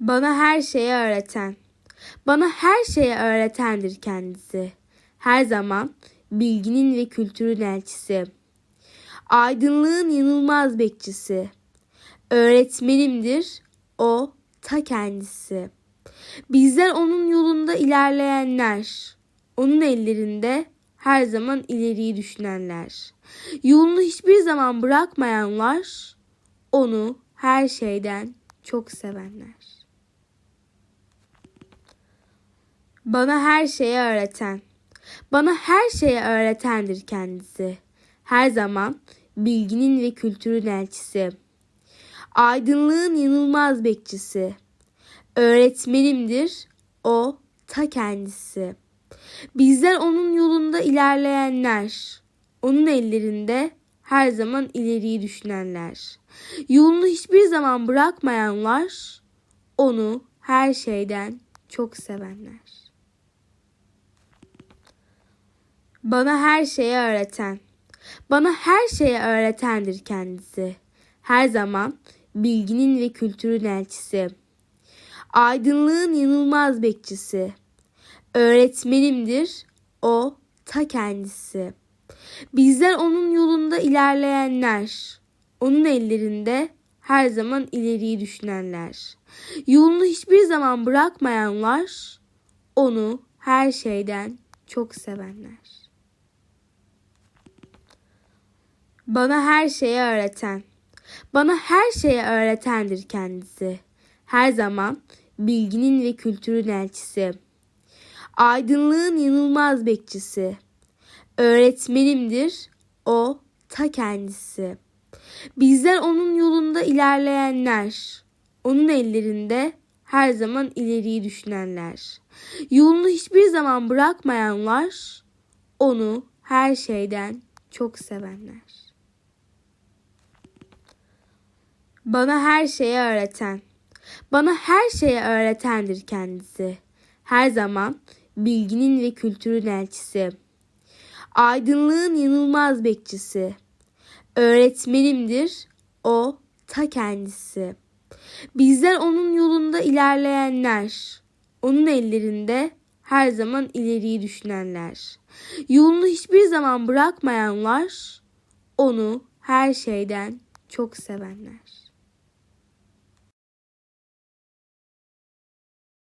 Bana her şeyi öğreten, bana her şeyi öğretendir kendisi. Her zaman bilginin ve kültürün elçisi. Aydınlığın yanılmaz bekçisi. Öğretmenimdir o ta kendisi. Bizler onun yolunda ilerleyenler, onun ellerinde her zaman ileriyi düşünenler. Yolunu hiçbir zaman bırakmayanlar, onu her şeyden çok sevenler. Bana her şeyi öğreten, bana her şeyi öğretendir kendisi. Her zaman bilginin ve kültürün elçisi. Aydınlığın yanılmaz bekçisi. Öğretmenimdir o ta kendisi. Bizler onun yolunda ilerleyenler, onun ellerinde her zaman ileriyi düşünenler. Yolunu hiçbir zaman bırakmayanlar, onu her şeyden çok sevenler. Bana her şeyi öğreten, bana her şeyi öğretendir kendisi. Her zaman bilginin ve kültürün elçisi. Aydınlığın yanılmaz bekçisi. Öğretmenimdir o ta kendisi. Bizler onun yolunda ilerleyenler, onun ellerinde her zaman ileriyi düşünenler. Yolunu hiçbir zaman bırakmayanlar, onu her şeyden çok sevenler. Bana her şeyi öğreten, bana her şeyi öğretendir kendisi. Her zaman bilginin ve kültürün elçisi. Aydınlığın yanılmaz bekçisi. Öğretmenimdir o ta kendisi. Bizler onun yolunda ilerleyenler, onun ellerinde her zaman ileriyi düşünenler. Yolunu hiçbir zaman bırakmayanlar, onu her şeyden çok sevenler. Bana her şeyi öğreten, bana her şeyi öğretendir kendisi. Her zaman bilginin ve kültürün elçisi. Aydınlığın yanılmaz bekçisi. Öğretmenimdir o ta kendisi. Bizler onun yolunda ilerleyenler, onun ellerinde her zaman ileriyi düşünenler. Yolunu hiçbir zaman bırakmayanlar, onu her şeyden çok sevenler.